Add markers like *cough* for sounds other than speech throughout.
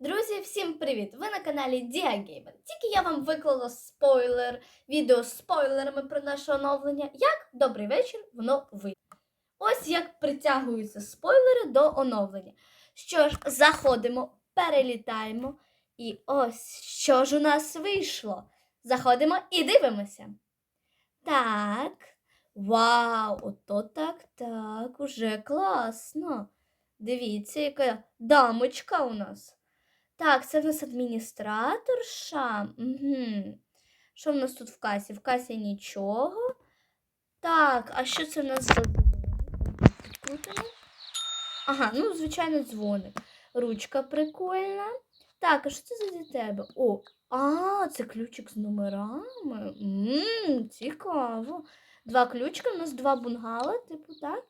Друзі, всім привіт! Ви на каналі Діагеймер. Тільки я вам виклала спойлер, відео з спойлерами про наше оновлення. Як добрий вечір, воно вийде. Ось як притягуються спойлери до оновлення. Що ж, заходимо, перелітаємо. І ось що ж у нас вийшло. Заходимо і дивимося. Так. Вау, ото так, так, уже класно. Дивіться, яка дамочка у нас. Так, це в нас адміністраторша. Угу. Що в нас тут в касі? В касі нічого. Так, а що це в нас за? Підкрутимо. Ага, ну, звичайно, дзвоник. Ручка прикольна. Так, а що це за тебе? О, а, це ключик з номерами. Ммм, цікаво. Два ключика, у нас два бунгала, типу, так?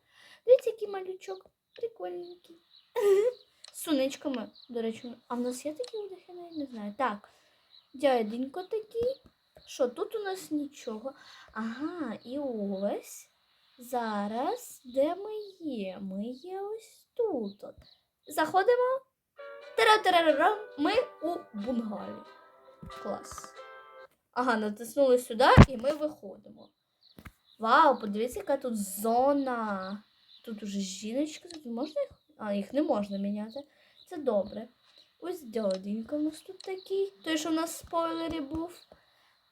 Дивіться, який малючок. Прикольненький. *laughs* Суничками, до речі. А в нас є такі одяги, я не знаю. Так, дяденько такий. Що, тут у нас нічого. Ага, і ось. Зараз де ми є? Ми є ось тут. от. Заходимо. Тара-тарарарам. Ми у бунгалі. Клас. Ага, натиснули сюди і ми виходимо. Вау, подивіться, яка тут зона. Тут уже жіночка, можна їх? А, їх не можна міняти. Це добре. Ось дяденька у нас тут такий. Той, що у нас в спойлері був.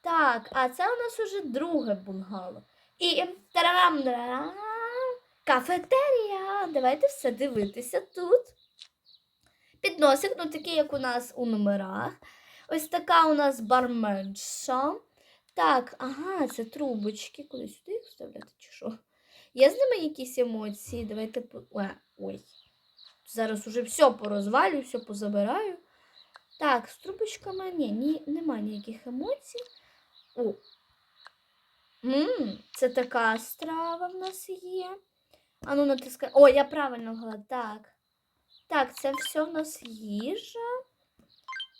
Так, а це у нас уже друге бунгало. І тарарам кафетерія. Давайте все дивитися тут. Підносик, ну такий, як у нас у номерах. Ось така у нас барменша. Так, ага, це трубочки. Куди сюди їх вставляти чи що? Є з ними якісь емоції? Давайте. Ой, ой. Зараз уже все порозвалю, все позабираю. Так, з трубочками ні, ні немає ніяких емоцій. О. Ммм, це така страва в нас є. А ну натискай. О, я правильно вгадала. Так. Так, це все в нас їжа.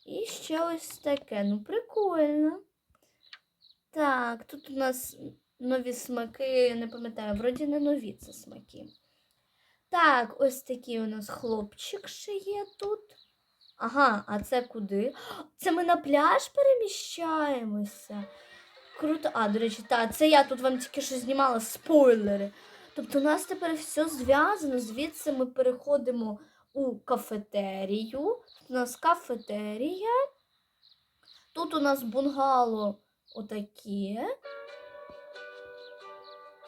І ще ось таке. Ну, прикольно. Так, тут у нас нові смаки, не пам'ятаю, вроді не нові це смаки. Так, ось такий у нас хлопчик ще є тут. Ага, а це куди? Це ми на пляж переміщаємося. Круто. А, до речі, так, це я тут вам тільки що знімала спойлери. Тобто у нас тепер все зв'язано. Звідси ми переходимо у кафетерію. Тут у нас кафетерія. Тут у нас бунгало отаке.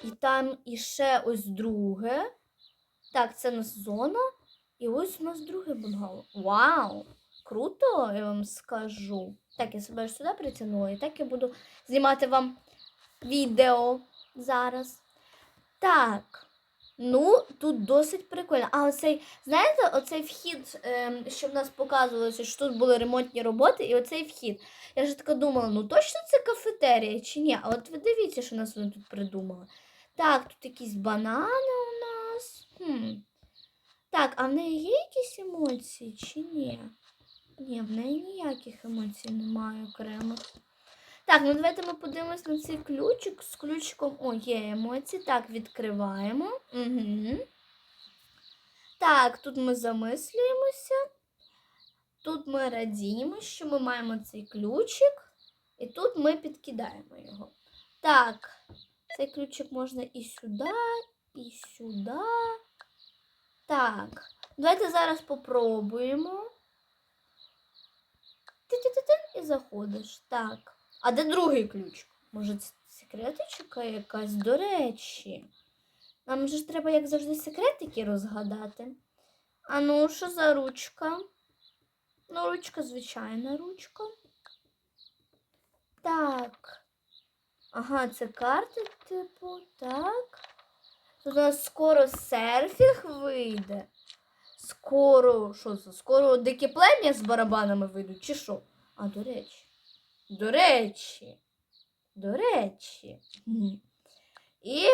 І там іще ось друге. Так, це у нас зона. І ось у нас друге бунгало. Вау! Круто, я вам скажу. Так, я себе ж сюди притягнула, і так я буду знімати вам відео зараз. Так. Ну, тут досить прикольно. А оцей, знаєте, оцей вхід, ем, що в нас показувалося, що тут були ремонтні роботи, і оцей вхід. Я ж така думала, ну точно це кафетерія чи ні? А от ви дивіться, що нас вони тут придумали. Так, тут якісь банани. Так, а в неї є якісь емоції чи ні? Ні, в неї ніяких емоцій немає окремих. Так, ну давайте ми подивимось на цей ключик. З ключиком о, є емоції. Так, відкриваємо. Угу. Так, тут ми замислюємося. Тут ми радіємо, що ми маємо цей ключик. І тут ми підкидаємо його. Так, цей ключик можна і сюди, і сюди. Так, давайте зараз попробуємо. Ти-ти-ти-ти, і заходиш. Так. А де другий ключ? Може, це секретичка якась, до речі. Нам же ж треба, як завжди, секретики розгадати. А ну, що за ручка? Ну, ручка, звичайна ручка. Так. Ага, це карти, типу, так. Тут у нас скоро серфінг вийде. Скоро, що це? Скоро дикі плем'я з барабанами вийдуть, чи що? А, до речі. До речі. До речі. І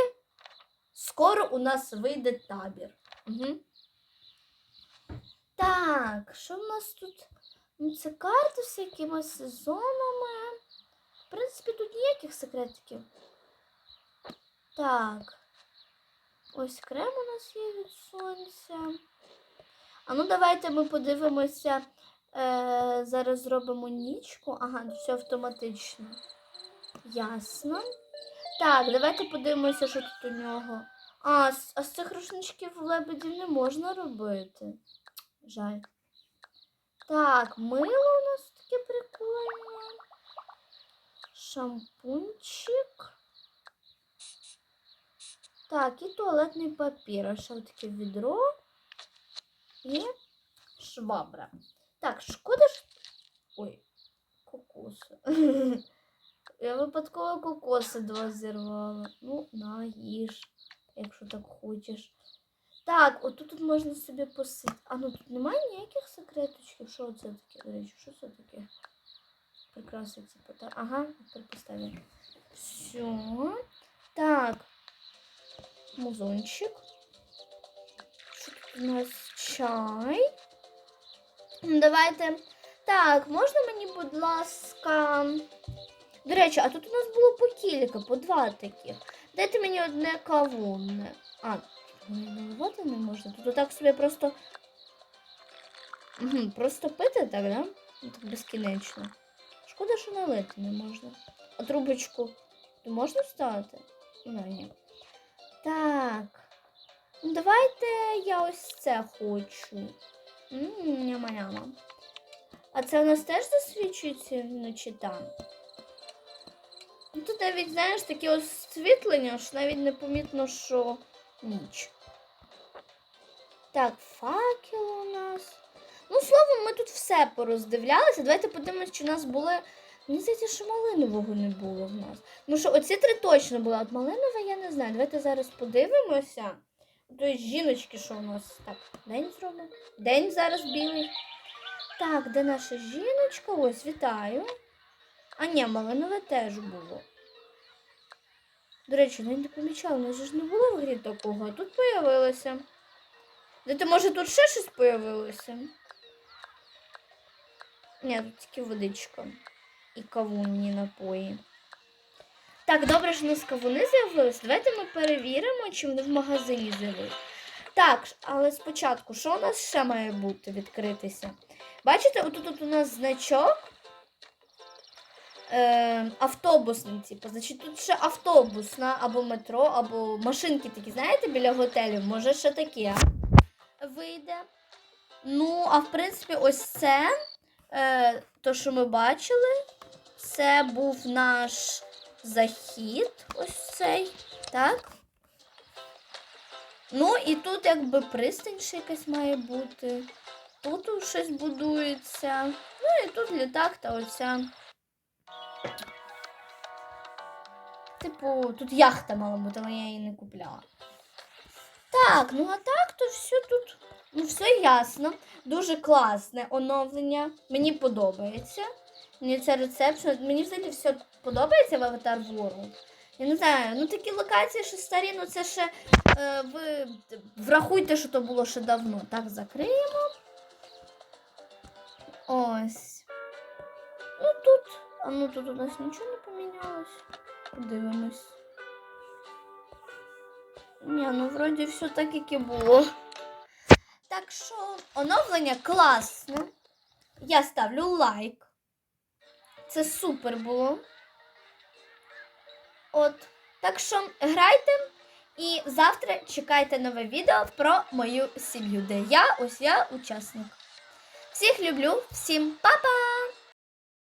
скоро у нас вийде табір. Угу. Так, що в нас тут? Ну, це карти з якимись сезонами. В принципі, тут ніяких секретиків. Так. Ось крем у нас є від сонця. А ну давайте ми подивимося Е, зараз зробимо нічку. Ага, все автоматично. Ясно. Так, давайте подивимося, що тут у нього. А, а з цих рушничків лебедів не можна робити. Жаль. Так, мило у нас таке прикольне. Шампунчик. Так, і туалетний папір. А ще таке відро і швабра. Так, шкода ж. Ой, кокоси. *laughs* Я випадково кокоси два зірвала. Ну, на, їж, якщо так хочеш. Так, отут тут можна собі посити. А ну тут немає ніяких секреточків. Що це таке? До речі, що це таке? Прикраси типу. Так. Ага, тепер поставлю. Все. Так. Музончик. Що тут у нас чай? Давайте. Так, можна мені, будь ласка. До речі, а тут у нас було по кілька, по два таких. Дайте мені одне кавунне. А, наливати не можна. Тут отак собі просто. Просто пити так, да? Ну, Так безкінечно. Шкода, що налити не можна. А трубочку можна вставити? Ну, ні. Так. Ну, давайте я ось це хочу. Няма-няма. А це у нас теж засвічується вночі там? Ну, Тут навіть, знаєш, таке освітлення, що навіть не помітно, що ніч. Так, факел у нас. Ну, словом, ми тут все пороздивлялися. Давайте подивимось, чи у нас були. Мені здається, що малинового не було в нас. Ну що, оці три точно були, от малинова я не знаю. Давайте зараз подивимося. Тобто жіночки, що у нас так, день зробимо. День зараз білий. Так, де наша жіночка? Ось, вітаю. А ні, малинове теж було. До речі, навіть не помічала, у нас ж не було в грі такого, а тут появилося. Де може, тут ще щось появилося? Ні, тут тільки водичка і кавунні напої. Так, добре, що у нас кавуни з'явилися. Давайте ми перевіримо, чи вони в магазині з'явилися. Так, але спочатку, що у нас ще має бути відкритися? Бачите, отут тут у нас значок е, автобусний, типу. Значить, тут ще автобусна або метро, або машинки такі, знаєте, біля готелів. Може, ще таке вийде. Ну, а в принципі, ось це, е, то, що ми бачили, це був наш захід, ось цей, так? Ну, і тут якби пристань ще якась має бути. Тут щось будується. Ну і тут літак та оця. Типу, тут яхта мала бути, але я її не купляла. Так, ну а так то все тут. Ну, все ясно. Дуже класне оновлення. Мені подобається. Мені це рецепшн. Мені взагалі все подобається в Avatar World. Я не знаю, ну такі локації, що старі, ну це ще е, ви врахуйте, що то було ще давно. Так, закриємо. Ось. Ну тут. А ну тут у нас нічого не помінялось. Подивимось. Ні, ну вроді все так, як і було. Так що оновлення класне. Я ставлю лайк. Це супер було. От. Так що грайте і завтра чекайте нове відео про мою сім'ю, де я ось я учасник. Всіх люблю, всім па-па!